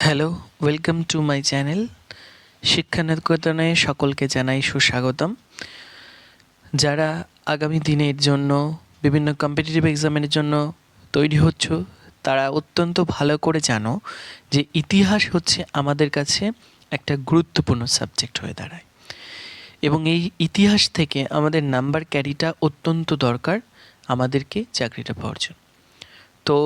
Hello welcome to my channel শিক্ষানিকেতনে সকলকে জানাই সুস্বাগতম। যারা আগামী দিনের জন্য, বিভিন্ন কম্পিটিটিভ এক্সামের জন্য তৈরি হচ্ছ, তারা অত্যন্ত ভালো করে জানো যে ইতিহাস হচ্ছে আমাদের কাছে একটা গুরুত্বপূর্ণ সাবজেক্ট হয়ে দাঁড়ায়। এবং এই ইতিহাস থেকে আমাদের নাম্বার ক্যারিটা অত্যন্ত দরকার আমাদেরকে চাকরিটা পাওয়ার জন্য। তো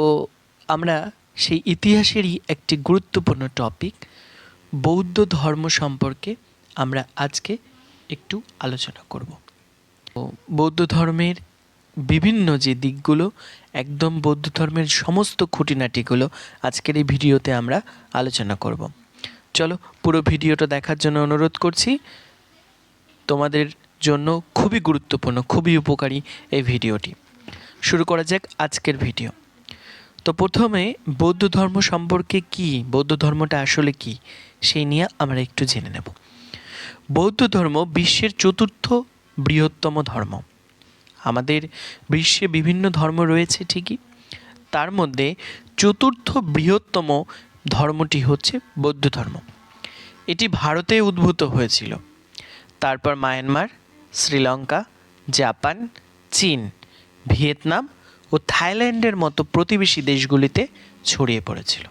আমরা সেই ইতিহাসেরই একটি গুরুত্বপূর্ণ টপিক বৌদ্ধ ধর্ম সম্পর্কে আমরা আজকে একটু আলোচনা করব। বৌদ্ধ ধর্মের বিভিন্ন যে দিকগুলো, একদম বৌদ্ধ ধর্মের সমস্ত খুঁটিনাটিগুলো আজকের এই ভিডিওতে আমরা আলোচনা করব। চলো পুরো ভিডিওটা দেখার জন্য অনুরোধ করছি, তোমাদের জন্য খুবই গুরুত্বপূর্ণ, খুবই উপকারী এই ভিডিওটি। শুরু করা যাক আজকের ভিডিও। তো প্রথমে বৌদ্ধ ধর্ম সম্পর্কে কি, বৌদ্ধ ধর্মটা আসলে কি, সেই নিয়ে আমরা একটু জেনে নেব। বৌদ্ধ ধর্ম বিশ্বের চতুর্থ বৃহত্তম ধর্ম। আমাদের বিশ্বে বিভিন্ন ধর্ম রয়েছে ঠিকই। তার মধ্যে চতুর্থ বৃহত্তম ধর্মটি হচ্ছে বৌদ্ধ ধর্ম। এটি ভারতে উদ্ভূত হয়েছিল। তারপর মায়ানমার, শ্রীলঙ্কা, জাপান, চীন, ভিয়েতনাম ও থাইল্যান্ডের মতো প্রতিবেশী দেশগুলিতে ছড়িয়ে পড়েছিল।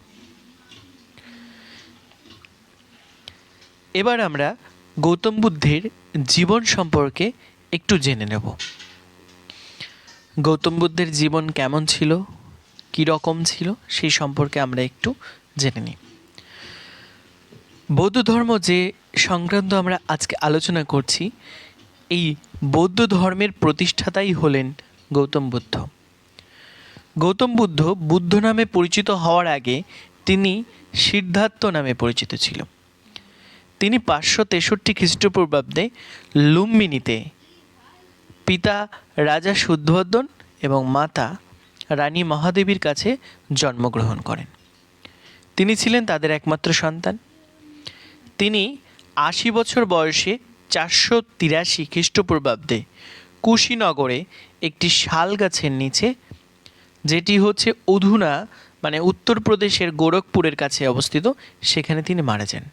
এবার আমরা গৌতম বুদ্ধের জীবন সম্পর্কে একটু জেনে নেব। গৌতম বুদ্ধের জীবন কেমন ছিল? কী রকম ছিল? সেই সম্পর্কে আমরা একটু জেনে নিই। বৌদ্ধ ধর্ম যে সংক্রান্ত আমরা আজকে আলোচনা করছি, এই বৌদ্ধ ধর্মের প্রতিষ্ঠাতাই হলেন গৌতম বুদ্ধ। গৌতম বুদ্ধ বুদ্ধ নামে পরিচিত হওয়ার আগে তিনি সিদ্ধার্থ নামে পরিচিত ছিল তিনি পাঁচশো তেষট্টি খ্রিস্টপূর্বাব্দে লুম্বিনীতে পিতা রাজা শুদ্ধবর্ধন এবং মাতা রানী মহাদেবীর কাছে জন্মগ্রহণ করেন। তিনি ছিলেন তাদের একমাত্র সন্তান। তিনি আশি বছর বয়সে চারশো তিরাশি খ্রিস্টপূর্বাব্দে কুশীনগরে একটি শাল গাছের নিচে যেটি হচ্ছে অধুনা মানে উত্তরপ্রদেশের গোরখপুরের কাছে অবস্থিত, সেখানে তিনি মারা যান।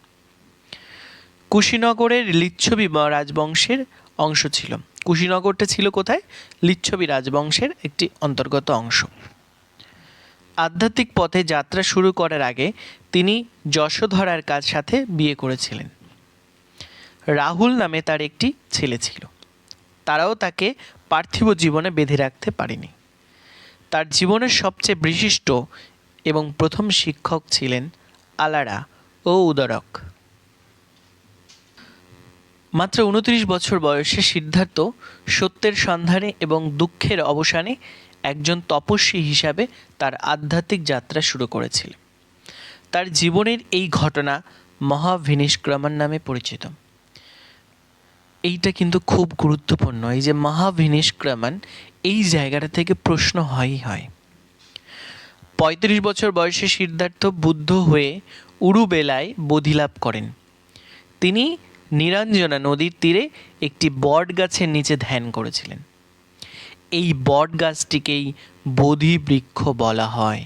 কুশীনগরের লিচ্ছবি রাজবংশের অংশ ছিল। কুশীনগরটা ছিল কোথায়? লিচ্ছবি রাজবংশের একটি অন্তর্গত অংশ। আধ্যাত্মিক পথে যাত্রা শুরু করার আগে তিনি যশোধরার কাজ সাথে বিয়ে করেছিলেন। রাহুল নামে তার একটি ছেলে ছিল। তারাও তাকে পার্থিব জীবনে বেঁধে রাখতে পারেনি। তার জীবনের সবচেয়ে বিশিষ্ট এবং প্রথম শিক্ষক ছিলেন আলারা ও উদারক। মাত্র উনত্রিশ বছর বয়সে সিদ্ধার্থ সত্যের সন্ধানে এবং দুঃখের অবসানে একজন তপস্বী হিসাবে তার আধ্যাত্মিক যাত্রা শুরু করেছিল তার জীবনের এই ঘটনা মহাভিনিষ্ক্রমণ নামে পরিচিত। এইটা কিন্তু খুব গুরুত্বপূর্ণ। এই যে মহাভিনিষ্ক্রমণ এই জায়গাটা থেকে প্রশ্ন হয়ই হয়। পঁয়ত্রিশ বছর বয়সে সিদ্ধার্থ বুদ্ধ হয়ে উরুবেলায় বোধিলাভ করেন। তিনি নিরঞ্জনা নদীর তীরে একটি বট গাছের নিচে ধ্যান করেছিলেন। এই বট গাছটিকেই বোধি বৃক্ষ বলা হয়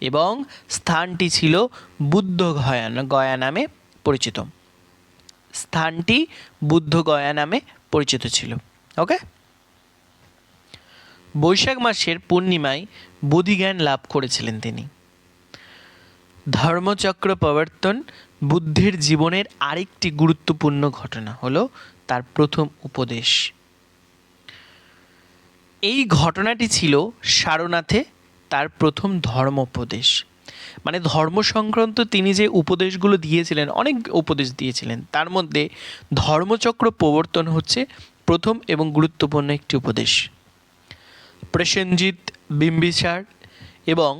এবং স্থানটি ছিল বুদ্ধ গয়া গয়া নামে পরিচিত। স্থানটি বুদ্ধ গয়া নামে পরিচিত ছিল ওকে বৈশাখ মাসের পূর্ণিমায় বোধিজ্ঞান লাভ করেছিলেন তিনি। ধর্মচক্র প্রবর্তন বুদ্ধের জীবনের আরেকটি গুরুত্বপূর্ণ ঘটনা হলো তার প্রথম উপদেশ। এই ঘটনাটি ছিল সারনাথে তার প্রথম ধর্ম উপদেশ মানে ধর্ম সংক্রান্ত তিনি যে উপদেশগুলো দিয়েছিলেন, অনেক উপদেশ দিয়েছিলেন, তার মধ্যে ধর্মচক্র প্রবর্তন হচ্ছে প্রথম এবং গুরুত্বপূর্ণ একটি উপদেশ। প্রসেনজিৎ বিম্বিসার এবং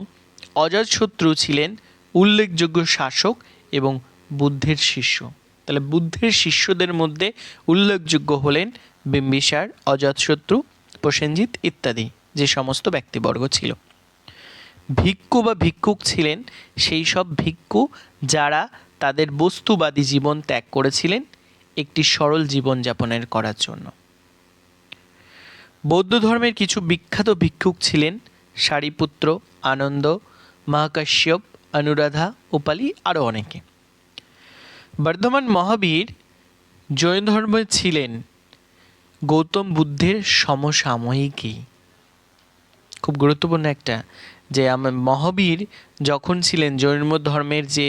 অজাতশত্রু ছিলেন উল্লেখযোগ্য শাসক এবং বুদ্ধের শিষ্য। তাহলে বুদ্ধের শিষ্যদের মধ্যে উল্লেখযোগ্য হলেন বিম্বিসার অজাতশত্রু প্রসেনজিৎ ইত্যাদি, যে সমস্ত ব্যক্তিবর্গ ছিল। ভিক্ষু বা ভিক্ষুক ছিলেন, সেই সব ভিক্ষু যারা তাদের বস্তুবাদী জীবন ত্যাগ করেছিলেন, একটি সরল জীবনযাপনের করার জন্য। বৌদ্ধ ধর্মের কিছু বিখ্যাত ভিক্ষুক ছিলেন সারিপুত্র, আনন্দ, মহাকাশ্যপ, অনুরাধা, উপালি আরও অনেকে। বর্ধমান মহাবীর জৈন ধর্মে ছিলেন গৌতম বুদ্ধের সমসাময়িকী। খুব গুরুত্বপূর্ণ একটা যে আমার মহাবীর যখন ছিলেন, জৈন ধর্মের যে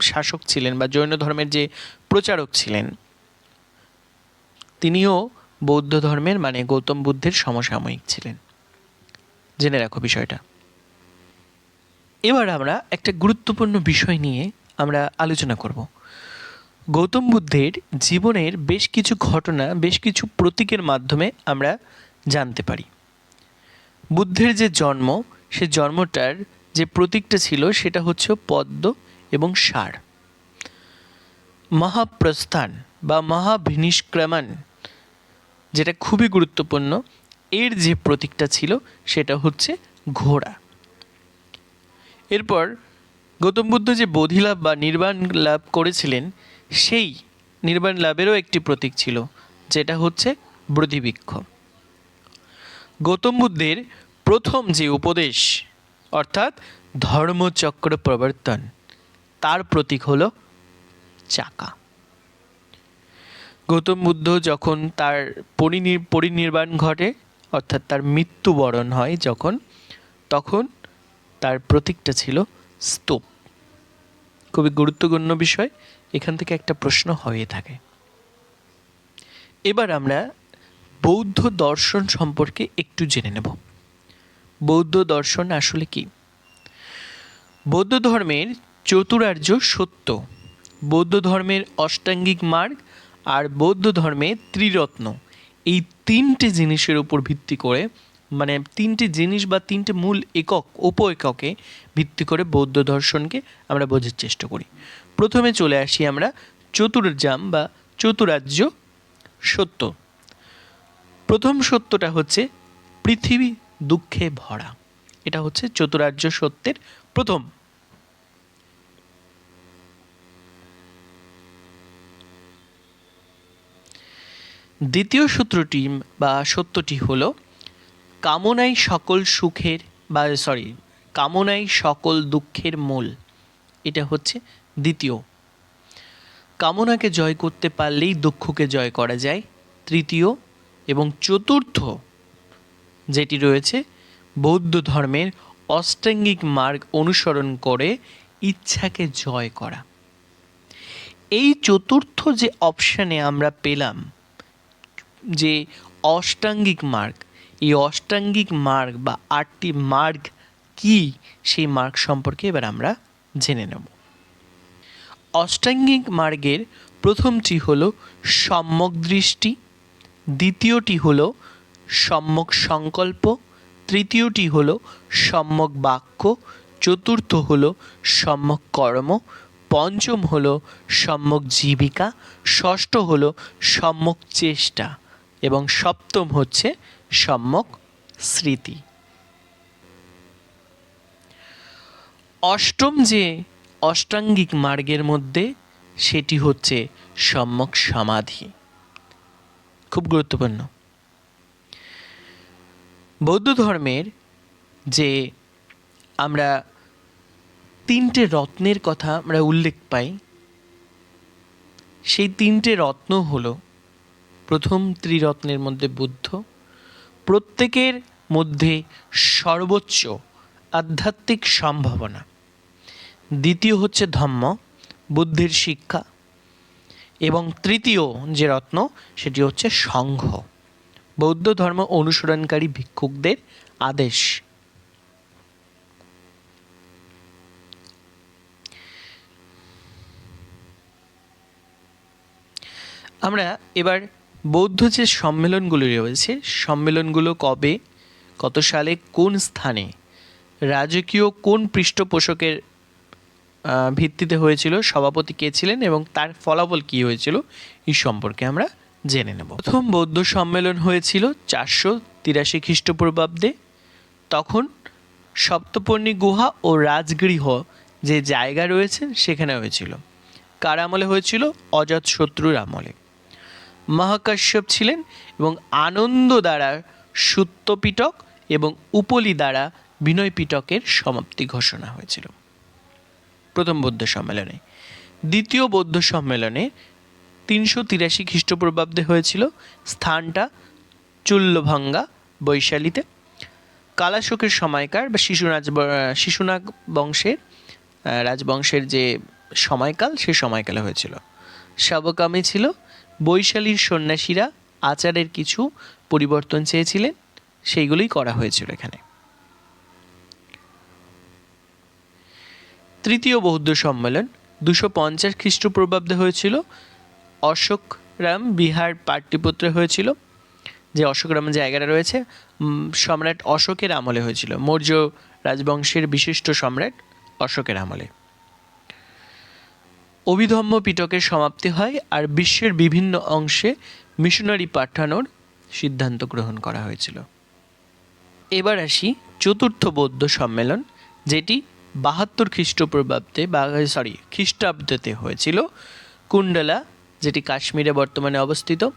শাসক ছিলেন বা জৈন ধর্মের যে প্রচারক ছিলেন, তিনিও বৌদ্ধ ধর্মের মানে গৌতম বুদ্ধের সমসাময়িক ছিলেন। জেনে রাখো বিষয়টা। এবার আমরা একটা গুরুত্বপূর্ণ বিষয় নিয়ে আমরা আলোচনা করব। গৌতম বুদ্ধের জীবনের বেশ কিছু ঘটনা, বেশ কিছু প্রতীকের মাধ্যমে আমরা জানতে পারি। বুদ্ধের যে জন্ম, সে জন্মটার যে প্রতীকটা ছিল, সেটা হচ্ছে পদ্ম এবং সার মহাপ্রস্থান বা মহাভিনিষ্ক্রমণ যেটা খুবই গুরুত্বপূর্ণ, এর যে প্রতীকটা ছিল, সেটা হচ্ছে ঘোড়া। এরপর গৌতম বুদ্ধ যে বোধিলাভ বা নির্বাণ লাভ করেছিলেন, সেই নির্বাণ লাভেরও একটি প্রতীক ছিল, যেটা হচ্ছে ব্রধিবৃক্ষ গৌতম বুদ্ধের প্রথম যে উপদেশ, অর্থাৎ ধর্মচক্র প্রবর্তন, তার প্রতীক হল চাকা। গৌতম বুদ্ধ যখন তার পরিনির পরিনির্বাণ ঘটে, অর্থাৎ তার মৃত্যুবরণ হয় যখন, তখন তার প্রতীকটা ছিল স্তূপ। খুবই গুরুত্বপূর্ণ বিষয়, এখান থেকে একটা প্রশ্ন হয়ে থাকে। এবার আমরা বৌদ্ধ দর্শন সম্পর্কে একটু জেনে নেব। বৌদ্ধ দর্শন আসলে কি? বৌদ্ধ ধর্মের চতুরার্য সত্য, বৌদ্ধ ধর্মের অষ্টাঙ্গিক মার্গ আর বৌদ্ধ ধর্মের ত্রিরত্ন, এই তিনটে জিনিসের উপর ভিত্তি করে মানে তিনটে জিনিস বা তিনটে মূল একক, উপ এককে ভিত্তি করে বৌদ্ধ দর্শনকে আমরা বোঝার চেষ্টা করি। প্রথমে চলে আসি আমরা চতুর্জাম বা চতুরার্য সত্য। প্রথম সত্যটা হচ্ছে পৃথিবী দুঃখে ভরা। এটা হচ্ছে চতুরার্য সত্যের প্রথম। দ্বিতীয় সূত্রটি বা সত্যটি হলো, কামনাই সকল সুখের বা সরি কামনাই সকল দুঃখের মূল। এটা হচ্ছে দ্বিতীয়। কামনাকে জয় করতে পারলেই দুঃখকে জয় করা যায়। তৃতীয় এবং চতুর্থ যেটি রয়েছে, বৌদ্ধ ধর্মের অষ্টাঙ্গিক মার্গ অনুসরণ করে ইচ্ছাকে জয় করা। এই চতুর্থ যে অপশানে আমরা পেলাম যে অষ্টাঙ্গিক মার্গ, এই অষ্টাঙ্গিক মার্গ বা আটটি মার্গ কি, সেই মার্গ সম্পর্কে এবার আমরা জেনে নেব। অষ্টাঙ্গিক মার্গের প্রথমটি হলো সম্যক দৃষ্টি দ্বিতীয়টি হল সম্যক সংকল্প, তৃতীয়টি হল সম্যক বাক্য, চতুর্থ হল সম্যক কর্ম, পঞ্চম হল সম্যক জীবিকা, ষষ্ঠ হল সম্যক চেষ্টা এবং সপ্তম হচ্ছে সম্যক স্মৃতি। অষ্টম যে অষ্টাঙ্গিক মার্গের মধ্যে সেটি হচ্ছে সম্যক সমাধি। খুব গুরুত্বপূর্ণ। বৌদ্ধ ধর্মের যে আমরা তিনটে রত্নের কথা আমরা উল্লেখ পাই, সেই তিনটে রত্ন হলো প্রথম ত্রিরত্নের মধ্যে বুদ্ধ, প্রত্যেকের মধ্যে সর্বোচ্চ আধ্যাত্মিক সম্ভাবনা। দ্বিতীয় হচ্ছে ধম্ম, বুদ্ধের শিক্ষা এবং তৃতীয় যে রত্ন, সেটি হচ্ছে সংঘ। বৌদ্ধ ধর্ম অনুসরণকারী ভিক্ষুকদের আদেশ। আমরা এবার বৌদ্ধ যে সম্মেলনগুলি রয়েছে, সম্মেলনগুলো কবে, কত সালে, কোন স্থানে, রাজকীয় কোন পৃষ্ঠপোষকের ভিত্তিতে হয়েছিল, সভাপতি কে ছিলেন এবং তার ফলাফল কী হয়েছিল, এই সম্পর্কে আমরা জেনে নেব। প্রথম বৌদ্ধ সম্মেলন হয়েছিল চারশো তিরাশি খ্রিস্টপূর্বাব্দে। তখন সপ্তপর্ণী গুহা ও রাজগৃহ যে জায়গা রয়েছে সেখানে হয়েছিল। কার আমলে হয়েছিল? অজাত শত্রুর আমলে। মহাকাশ্যপ ছিলেন এবং আনন্দ দ্বারা সুত্তপিটক এবং উপলি দ্বারা বিনয় পিটকের সমাপ্তি ঘোষণা হয়েছিল। প্রথম বৌদ্ধ সম্মেলনে। দ্বিতীয় বৌদ্ধ সম্মেলনে তিনশো তিরাশি খ্রিস্টপূর্বাব্দে হয়েছিল স্থানটা চুল্লভাঙ্গা বৈশালীতে। কালাশোকের সময়কার বা শিশুরাজ শিশুনাগ বংশের রাজবংশের যে সময়কাল, সে সময়কালে হয়েছিল। শাবকামে ছিল। বৈশালীর সন্ন্যাসীরা আচারের কিছু পরিবর্তন চেয়েছিলেন। সেইগুলোই করা হয়েছিল এখানে। তৃতীয় বৌদ্ধ সম্মেলন দুশো পঞ্চাশ খ্রিস্টপূর্বাব্দে হয়েছিল। অশোকরাম বিহার পাটলিপুত্রে হয়েছিল, যে অশোকরাম জায়গাটা রয়েছে সম্রাট অশোকের আমলে হয়েছিল, মৌর্য রাজবংশের বিশিষ্ট সম্রাট অশোকের আমলে। অভিধম্ম পিটকের সমাপ্তি হয় আর বিশ্বের বিভিন্ন অংশে মিশনারি পাঠানোর সিদ্ধান্ত গ্রহণ করা হয়েছিল। এবার আসি চতুর্থ বৌদ্ধ সম্মেলন, যেটি বাহাত্তর খ্রিস্টপূর্বাব্দে বা সরি খ্রিস্টাব্দতে হয়েছিল কুণ্ডলা, যেটি কাশ্মীরে বর্তমানে অবস্থিত।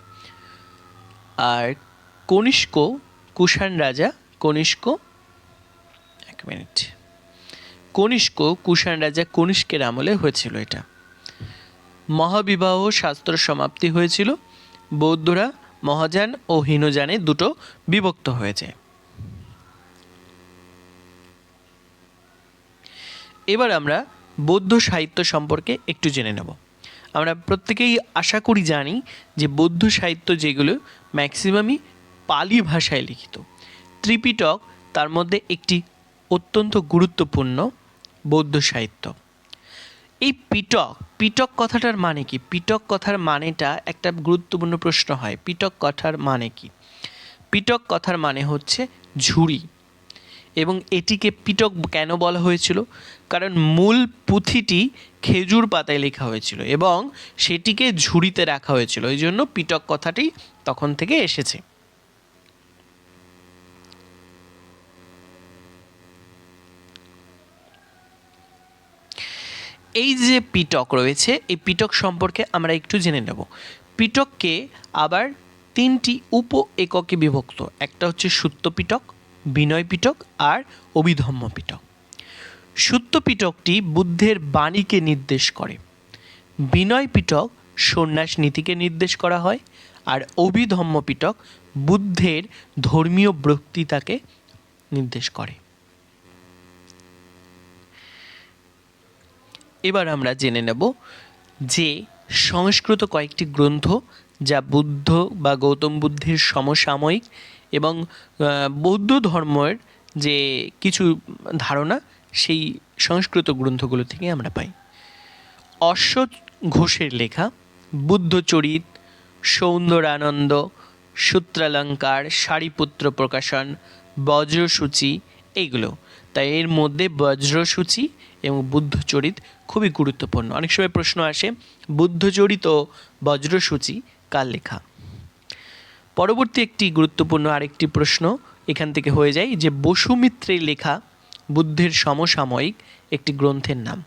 আর কনিষ্ক, কুষাণ রাজা, কনিষ্ক, এক মিনিট, কনিষ্ক, কুষাণ রাজা, কনিষ্কের আমলে হয়েছিল এটা। মহাবিবাহ শাস্ত্র সমাপ্তি হয়েছিল, বৌদ্ধরা মহাযান ও হীনযানে দুটো বিভক্ত হয়েছে। এবার আমরা বৌদ্ধ সাহিত্য সম্পর্কে একটু জেনে নেব। আমরা প্রত্যেকেই আশা করি জানি যে বৌদ্ধ সাহিত্য যেগুলো ম্যাক্সিমামই পালি ভাষায় লিখিত। ত্রিপিটক তার মধ্যে একটি অত্যন্ত গুরুত্বপূর্ণ বৌদ্ধ সাহিত্য। এই পিটক পিটক কথাটার মানে কি? পিটক কথার মানেটা একটা গুরুত্বপূর্ণ প্রশ্ন হয়। পিটক কথার মানে কি? পিটক কথার মানে হচ্ছে ঝুড়ি। এবং এটিকে পিটক কেন বলা হয়েছিল? কারণ মূল পুঁথিটি খেজুর পাতায় লেখা হয়েছিল এবং সেটিকে ঝুড়িতে রাখা হয়েছিল। এই জন্য পিটক কথাটি তখন থেকে এসেছে। এই যে পিটক রয়েছে, এই পিটক সম্পর্কে আমরা একটু জেনে নেব। পিটককে আবার তিনটি উপ এককে বিভক্ত। একটা হচ্ছে সুত্ত পিটক বিনয় পিটক আর অভিধম্ম পিটক। সুত্ত পিটকটি বুদ্ধের বাণীকে নির্দেশ করে। বিনয় পিটক সন্ন্যাস নীতিকে নির্দেশ করা হয় আর অভিধম্ম পিটক বুদ্ধের ধর্মীয় বক্তৃতাকে নির্দেশ করে। এবার আমরা জেনে নেব যে সংস্কৃত কয়েকটি গ্রন্থ যা বুদ্ধ বা গৌতম বুদ্ধের সমসাময়িক এবং বৌদ্ধ ধর্মের যে কিছু ধারণা, সেই সংস্কৃত গ্রন্থগুলো থেকে আমরা পাই। অশ্ব ঘোষের লেখা বুদ্ধচরিত সৌন্দরানন্দ, সূত্রালঙ্কার, সারিপুত্র প্রকাশন, বজ্রসূচি, এইগুলো। তাই এর মধ্যে বজ্রসূচি এবং বুদ্ধচরিত খুবই গুরুত্বপূর্ণ। অনেক সময় প্রশ্ন আসে বুদ্ধচরিত বজ্রসূচি কার লেখা? পরবর্তী একটি গুরুত্বপূর্ণ আরেকটি প্রশ্ন এখান থেকে হয়ে যায় যে বসুমিত্রের লেখা বুদ্ধের সমসাময়িক একটি গ্রন্থের নাম।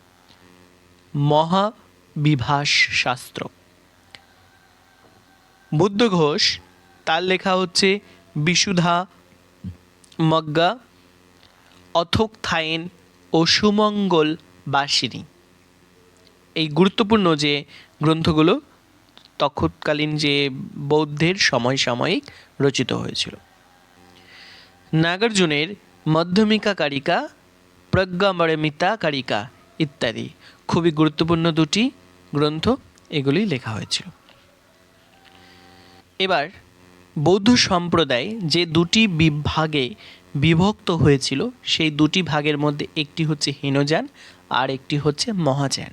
মহাবিভাস শাস্ত্র বুদ্ধ ঘোষ তার লেখা হচ্ছে বিশুধা মগ্গা অথক থায়েন ও সুমঙ্গল বাসিনী। এই গুরুত্বপূর্ণ যে গ্রন্থগুলো তৎকালীন যে বৌদ্ধের সময় সাময়িক রচিত হয়েছিল। নাগার্জুনের মধ্যমিকা কারিকা, প্রজ্ঞামরমিতা কারিকা ইত্যাদি খুবই গুরুত্বপূর্ণ দুটি গ্রন্থ এগুলি লেখা হয়েছিল। এবার বৌদ্ধ সম্প্রদায় যে দুটি বিভাগে বিভক্ত হয়েছিল, সেই দুটি ভাগের মধ্যে একটি হচ্ছে হীনযান আর একটি হচ্ছে মহাযান।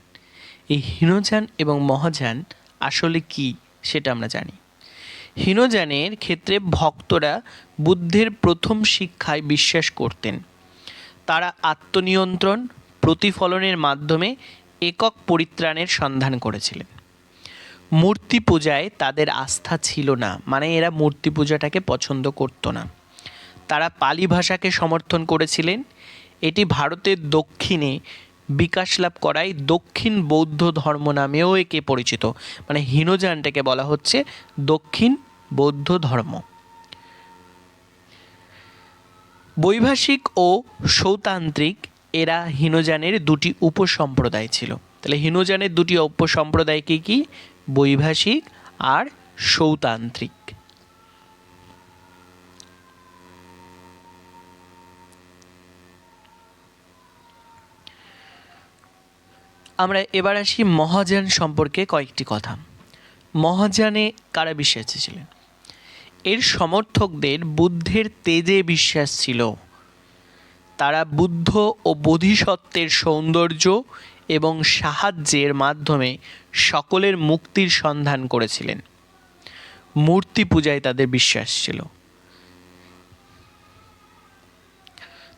এই হীনযান এবং মহাযান আসলে কি সেটা আমরা জানি। হীনযানের ক্ষেত্রে ভক্তরা বুদ্ধের প্রথম শিক্ষায় বিশ্বাস করতেন। তারা আত্মনিয়ন্ত্রণ, প্রতিফলনের মাধ্যমে একক পরিত্রাণের সন্ধান করেছিলেন। মূর্তি পূজায় তাদের আস্থা ছিল না মানে এরা মূর্তি পূজাটাকে পছন্দ করতো না। তারা পালি ভাষাকে সমর্থন করেছিলেন। এটি ভারতের দক্ষিণে বিকাশ লাভ করায় দক্ষিণ বৌদ্ধ ধর্ম নামেও একে পরিচিত। মানে হীনযানটাকে বলা হচ্ছে দক্ষিণ বৌদ্ধ ধর্ম। বৈভাষিক ও সৌতান্ত্রিক এরা হীনযানের দুটি উপসম্প্রদায় ছিল। তাহলে হীনযানের দুটি উপসম্প্রদায় কি কি? বৈভাষিক আর সৌতান্ত্রিক। এবার আসি মহাযান সম্পর্কে কয়েকটি কথা। মহাযানে কারা বিশ্বাসী ছিলেন? এর সমর্থকদের বুদ্ধের তেজে বিশ্বাস ছিল। তারা বুদ্ধ ও বোধিসত্ত্বের সৌন্দর্য এবং সাহায্যের মাধ্যমে সকলের মুক্তির সন্ধান করেছিলেন। মূর্তি পূজায় তাদের বিশ্বাস ছিল।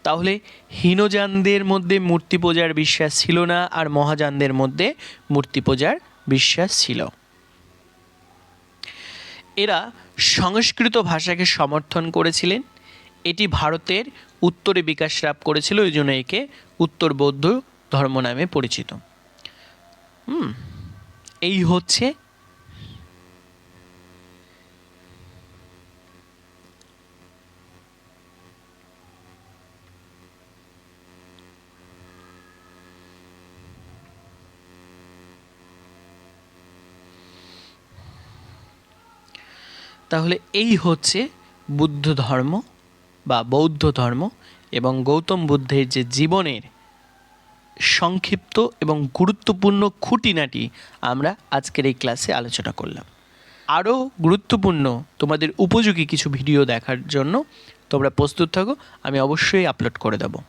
তাহলে হীনযানদের মধ্যে মূর্তি পূজার বিশ্বাস ছিল না আর মহাযানদের মধ্যে মূর্তি পূজার বিশ্বাস ছিল। এরা সংস্কৃত ভাষাকে সমর্থন করেছিলেন। এটি ভারতের উত্তরে বিকাশ লাভ করেছিল ওই জন্য একে উত্তর বৌদ্ধ ধর্ম নামে পরিচিত। হুম, এই হচ্ছে তাহলে এই হচ্ছে বুদ্ধ ধর্ম বা বৌদ্ধ ধর্ম এবং গৌতম বুদ্ধের যে জীবনের সংক্ষিপ্ত এবং গুরুত্বপূর্ণ খুঁটিনাটি আমরা আজকের এই ক্লাসে আলোচনা করলাম। আরও গুরুত্বপূর্ণ তোমাদের উপযোগী কিছু ভিডিও দেখার জন্য তোমরা প্রস্তুত থাকো, আমি অবশ্যই আপলোড করে দেবো।